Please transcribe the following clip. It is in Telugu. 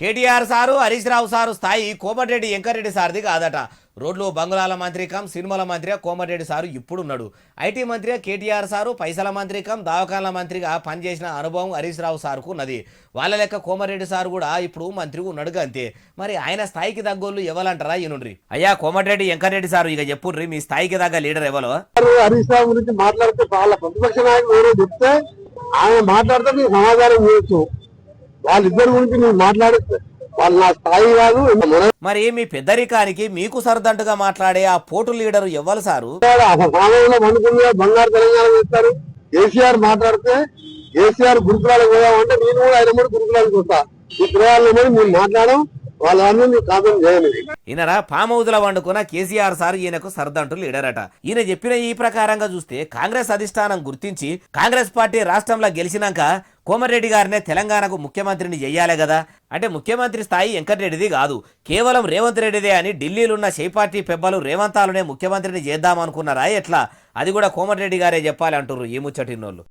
కేటీఆర్ సారు హరీష్ రావు సారు స్థాయి కోమటిరెడ్డి వెంకరెడ్డి సార్ది కాదట. రోడ్లు బంగుళాల మంత్రికం సినిమాల మంత్రి కోమటిరెడ్డి సారు ఇప్పుడున్నాడు. ఐటీ మంత్రి కేటీఆర్ సారు పైసల మంత్రికం దవాఖానాల మంత్రిగా పనిచేసిన అనుభవం హరీష్ రావు సార్కు ఉన్నది. వాళ్ళ లెక్క కోమటిరెడ్డి సారు కూడా ఇప్పుడు మంత్రి ఉన్నాడు అంతే మరి ఆయన స్థాయికి తగ్గోళ్ళు ఎవరంటారా ఈనుండ్రి అయ్యా కోమటిరెడ్డి వెంకరెడ్డి సారు ఇక చెప్పుండ్రి. మీ స్థాయికి తగ్గ లీడర్ ఎవరో? హరీష్ రావు గురించి మాట్లాడితే వాళ్ళ ప్రతిపక్ష నాయకులు చెప్తే ఆయన మాట్లాడితే నీకు సమాధానం చేయొచ్చు వాళ్ళిద్దరి గురించి నువ్వు మాట్లాడితే వాళ్ళు నా స్థాయి కాదు మరి మీ పెద్దరికానికి మీకు సరదంటుగా మాట్లాడే ఆ పోటు లీడరు ఎవ్వరు సారు? సామాన్యంలో బంగారు తెలంగాణ చేస్తారు. కేసీఆర్ మాట్లాడితే కేసీఆర్ గురుకులాలకు పోదామంటే నేను కూడా ఆయన కూడా గురుకులానికి వస్తా. ఈ మీద మేము మాట్లాడడం వాళ్ళన్నీ నీకు ఈయనరా వండుకున్న కేసీఆర్ సార్ ఈయనకు సర్దంటూ లీడరట ఈయన చెప్పిన ఈ ప్రకారంగా చూస్తే కాంగ్రెస్ అధిష్టానం గుర్తించి కాంగ్రెస్ పార్టీ రాష్ట్రంలో గెలిచినాక కోమరెడ్డి గారినే తెలంగాణకు ముఖ్యమంత్రిని చెయ్యాలే కదా అంటే ముఖ్యమంత్రి స్థాయి వెంకటరెడ్డిది కాదు. కేవలం రేవంత్ రెడ్డిదే అని ఢిల్లీలున్న పార్టీ పెబ్బలు రేవంతాలునే ముఖ్యమంత్రిని చేద్దామనుకున్నారా? ఎట్లా? అది కూడా కోమటిరెడ్డి గారే చెప్పాలి అంటున్నారు ఈ ముచ్చటినోళ్ళు